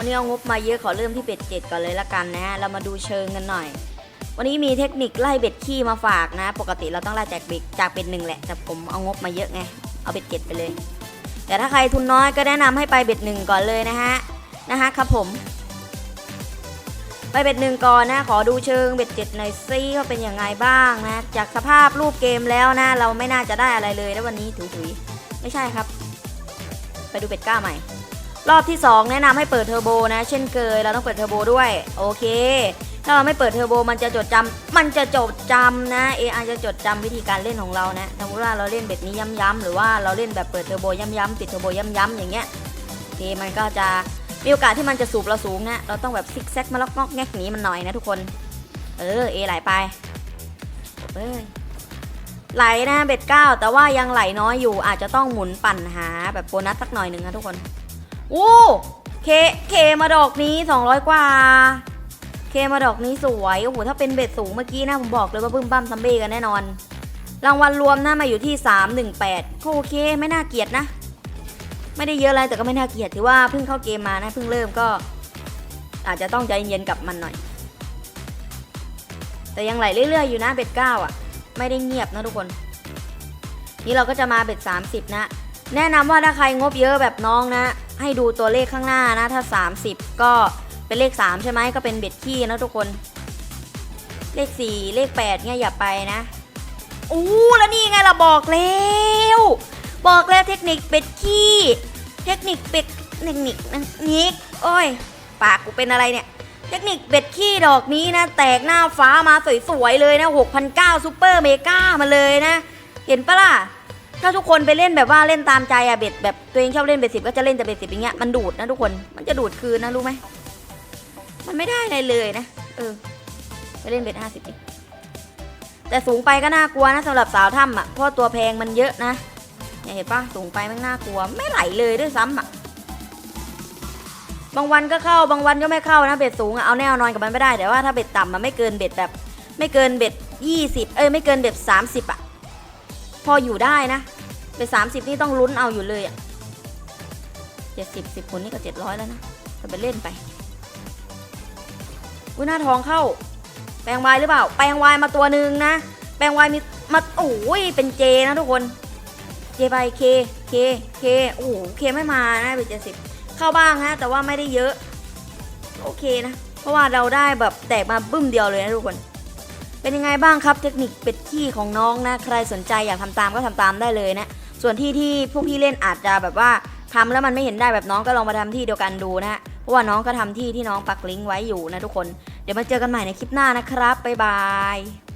วันนี้เอางบมาเยอะขอเริ่มที่เบ็ดเจ็ดก่อนเลยละกันนะฮะเรามาดูเชิงกันหน่อย วันนี้มีเทคนิคไล่เบ็ดขี้มาฝากนะ ปกติเราต้องไล่จากเบ็ดจากเบ็ดหนึ่งแหละแต่ผมเอางบมาเยอะไงเอาเบ็ดเจ็ดไปเลย แต่ถ้าใครทุนน้อยก็แนะนำให้ไปเบ็ดหนึ่งก่อนเลยนะฮะนะฮะครับผม ไปเบ็ดหนึ่งก่อนนะขอดูเชิงเบ็ดเจ็ดหน่อยซิว่าเป็นยังไงบ้างนะ จากสภาพรูปเกมแล้วนะ เราไม่น่าจะได้อะไรเลยแล้ววันนี้ถุยๆไม่ใช่ครับ ไปดูเบ็ดเก้าใหม่ รอบที่ 2 แนะนำให้เปิดเทอร์โบนะ เช่นเคยเราต้องเปิดเทอร์โบด้วย โอเค ถ้าเราไม่เปิดเทอร์โบมันจะจดจำมันจะจดจำนะ AI จะจดจำวิธีการเล่นของเรานะสมมติว่าเราเล่นแบบนี้ย้ำๆหรือว่าเราเล่นแบบเปิดเทอร์โบย้ำๆปิดเทอร์โบย้ำๆอย่างเงี้ยโอเคมันก็จะมีโอกาสที่มันจะสูบเราสูงนะเราต้องแบบซิกแซกมาล็อกงอกแงกหนีมันหน่อยนะทุกคน เออเอไหลไปเอ้ยไหลนะเบ็ดเก้าแต่ว่ายังไหลน้อยอยู่อาจจะต้องหมุนปั่นหาแบบโบนัสสักหน่อยหนึ่งนะทุกคน อ้เคเคมาดอกนี้ 200 กว่า เคมาดอกนี้สวยโอ้โหถ้าเป็นเบ็ดสูงเมื่อกี้นะผมบอกเลยว่าบึ้มบั้มซัมเบ้กันแน่นอน รางวัลรวมนะมาอยู่ที่ 318ก็โอเคไม่น่าเกลียดนะ ไม่ได้เยอะอะไรแต่ก็ไม่น่าเกลียดถือว่าเพิ่งเข้าเกมมานะเพิ่งเริ่มก็ อาจจะต้องใจเย็นกับมันหน่อย แต่ยังไหลเรื่อยๆอยู่นะเบ็ดเก้าอะ ไม่ได้เงียบนะทุกคน นี่เราก็จะมาเบ็ด30 นะ แนะนำว่าถ้าใครงบเยอะแบบน้องนะ ให้ดูตัวเลขข้างหน้านะ ถ้า 30 ก็เป็นเลข 3 ใช่ไหมก็เป็นเบ็ดขี้นะทุกคน เลข 4 เลข 8เนี่ยอย่าไปนะอู้แล้วนี่ไงเราบอกแล้วบอกแล้วเทคนิคเป็ดขี้เทคนิคเป็ดเทคนิคนะนิกโอ้ยปากกูเป็นอะไรเนี่ย เทคนิคเบ็ดขี้ดอกนี้นะ แตกหน้าฟ้ามาสวยๆเลยนะ6,900ซูเปอร์เมกามาเลยนะ เห็นปะล่ะ ถ้าทุกคนไปเล่นแบบว่าเล่นตามใจอะเบ็ดแบบตัวเองชอบเล่นเบ็ดสิบก็จะเล่นแต่เบ็ดสิบอย่างเงี้ยมันดูดนะทุกคนมันจะดูดคืนนะรู้ไหมมันไม่ได้อะไรเลยนะเออ ไปเล่นเบ็ดห้าสิบดิแต่สูงไปก็น่ากลัวนะสำหรับสาวถ้ำอะเพราะตัวแพงมันเยอะนะเนี่ยเห็นปะสูงไปมันน่ากลัว ไม่ไหลเลยด้วยซ้ำอะบางวันก็เข้าบางวันก็ไม่เข้านะเบ็ดสูงอะเอาแน่นอนกับมันไม่ได้แต่ว่าถ้าเบ็ดต่ำมันไม่เกินเบ็ดแบบ ไม่เกินเบ็ดยี่สิบเอ้ยไม่เกินเบ็ดสามสิบอะพออยู่ได้นะ เป็นสามสิบนี่ต้องลุ้นเอาอยู่เลยอะเจ็ดสิบสิบคนนี่ก็เจ็ดร้อยแล้วนะจะไปเล่นไปอุ้ยหน้าทองเข้า แปลงวายหรือเปล่า แปลงวายมาตัวหนึ่งนะ แปลงวายมีมาโอ้ยเป็นเจนะทุกคน เจไปเคเคเคโอ้โหเคไม่มานะเป็นเจ็ดสิบเข้าบ้างฮะแต่ว่าไม่ได้เยอะโอเคนะ เพราะว่าเราได้แบบแตกมาบึ้มเดียวเลยนะทุกคน เป็นยังไงบ้างครับเทคนิคเป็ดขี้ของน้องนะ ใครสนใจอยากทำตามก็ทำตามได้เลยนะ ส่วนที่ที่พวกพี่เล่นอาจจะแบบว่าทำแล้วมันไม่เห็นได้แบบน้องก็ลองมาทำที่เดียวกันดูนะฮะ เพราะว่าน้องก็ทำที่ที่น้องปักลิงก์ไว้อยู่นะทุกคน เดี๋ยวมาเจอกันใหม่ในคลิปหน้านะครับ บ๊ายบาย